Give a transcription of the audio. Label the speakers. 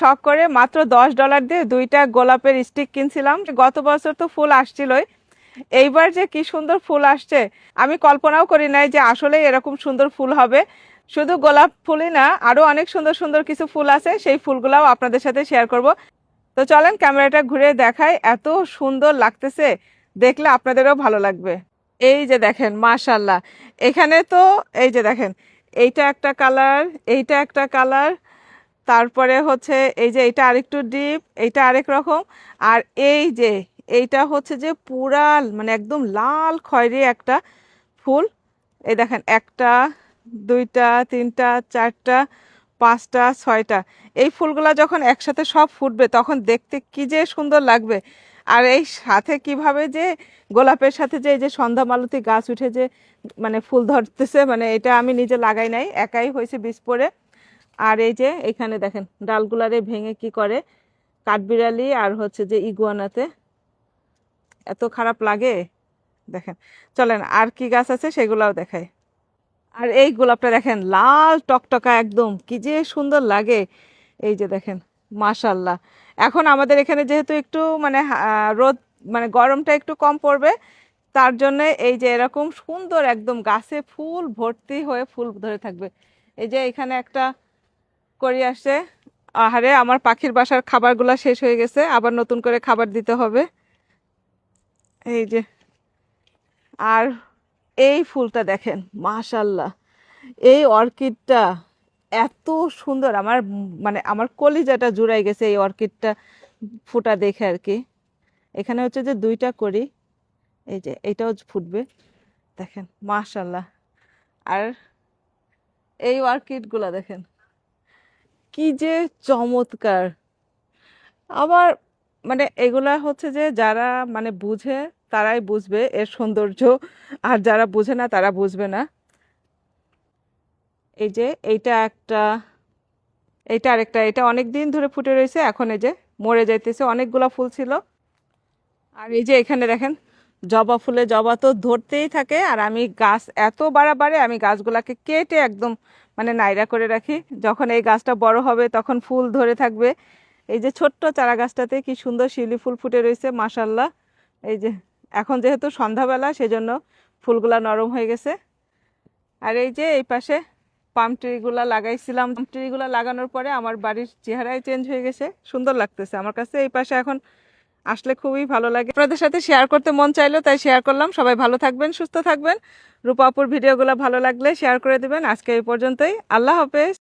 Speaker 1: শখ করে মাত্র দশ ডলার দিয়ে দুইটা গোলাপের স্টিক কিনছিলাম। গত বছর তো ফুল আসছিলই। এইবার যে কি সুন্দর ফুল আসছে, আমি কল্পনাও করি নাই যে আসলে এরকম সুন্দর ফুল হবে। শুধু গোলাপ ফুলই না, আরও অনেক সুন্দর সুন্দর কিছু ফুল আছে, সেই ফুলগুলাও আপনাদের সাথে শেয়ার করব। তো চলেন ক্যামেরাটা ঘুরে দেখাই, এত সুন্দর লাগতেছে, দেখলে আপনাদেরও ভালো লাগবে। এই যে দেখেন মাশাল্লাহ এখানে তো, এই যে দেখেন, এইটা একটা কালার, এইটা একটা কালার তারপরে হচ্ছে এই যে এটা আরেকটু ডিপ এইটা আরেক রকম। আর এই যে, এইটা হচ্ছে যে পুরা মানে একদম লাল খয়েরি একটা ফুল। এই দেখেন, একটা, দুইটা, তিনটা, চারটা, পাঁচটা, ছয়টা। এই ফুলগুলো যখন একসাথে সব ফুটবে, তখন দেখতে কি যে সুন্দর লাগবে। আর এই সাথে কীভাবে যে গোলাপের সাথে যে এই যে সন্ধ্যা মালতী গাছ উঠে যে মানে ফুল ধরতেছে মানে এটা আমি নিজে লাগাই নাই, একাই হয়েছে বীজ পরে আর এই যে এখানে দেখেন ডালগুলারে ভেঙে কি করে? কাঠবিড়ালি আর হচ্ছে যে ইগুয়ানাতে। এত খারাপ লাগে? দেখেন, চলেন আর কি গাছ আছে সেগুলাও দেখায় আর এই গোলাপটা দেখেন, লাল টকটকা একদম, কি যে সুন্দর লাগে। এই যে দেখেন মাশাল্লাহ এখন আমাদের এখানে যেহেতু একটু মানে রোদ মানে গরমটা একটু কম পড়বে, তার জন্য এই যে এরকম সুন্দর একদম গাছে ফুল ভর্তি হয়ে ফুল ধরে থাকবে। এই যে এখানে একটা করি আসছে আহারে, আমার পাখির বাসার খাবারগুলা শেষ হয়ে গেছে, আবার নতুন করে খাবার দিতে হবে। এই যে, আর এই ফুলটা দেখেন মাশাল্লাহ এই অর্কিডটা এত সুন্দর, আমার মানে আমার কলিজাটা জুড়াই গেছে এই অর্কিডটা ফুটা দেখে আর কি। এখানে হচ্ছে যে দুইটা করি, এই যে এইটাও ফুটবে, দেখেন মাশাল্লাহ আর এই অর্কিডগুলো দেখেন কি যে চমৎকার। আবার মানে এগুলা হচ্ছে যে যারা মানে বুঝে তারাই বুঝবে এর সৌন্দর্য, আর যারা বুঝে না তারা বুঝবে না। এই যে এইটা একটা, এইটা আরেকটা, এটা অনেক দিন ধরে ফুটে রয়েছে, এখন এই যে মরে যাইতেছে, অনেকগুলা ফুল ছিল। আর এই যে এখানে দেখেন জবা ফুলে জবা তো ধরতেই থাকে আর আমি গাছ এত বাড়াবাড়ে আমি গাছগুলাকে কেটে একদম মানে নাইরা করে রাখি। যখন এই গাছটা বড় হবে তখন ফুল ধরে থাকবে। এই যে ছোট্ট চারা গাছটাতে কি সুন্দর শিউলি ফুল ফুটে রয়েছে মাশাল্লাহ এই যে এখন যেহেতু সন্ধ্যাবেলা সেজন্য ফুলগুলা নরম হয়ে গেছে। আর এই যে এই পাশে পাম ট্রিগুলা লাগাইছিলাম। পাম ট্রিগুলা লাগানোর পরে আমার বাড়ির চেহারাই চেঞ্জ হয়ে গেছে। সুন্দর লাগতেছে। আমার কাছে এই পাশে এখন আসলে খুবই ভালো লাগে। আপনাদের সাথে শেয়ার করতে মন চাইলো, তাই শেয়ার করলাম। সবাই ভালো থাকবেন, সুস্থ থাকবেন। রূপাপুর ভিডিওগুলো ভালো লাগলে শেয়ার করে দেবেন। আজকে এই পর্যন্তই। আল্লাহ হাফেজ।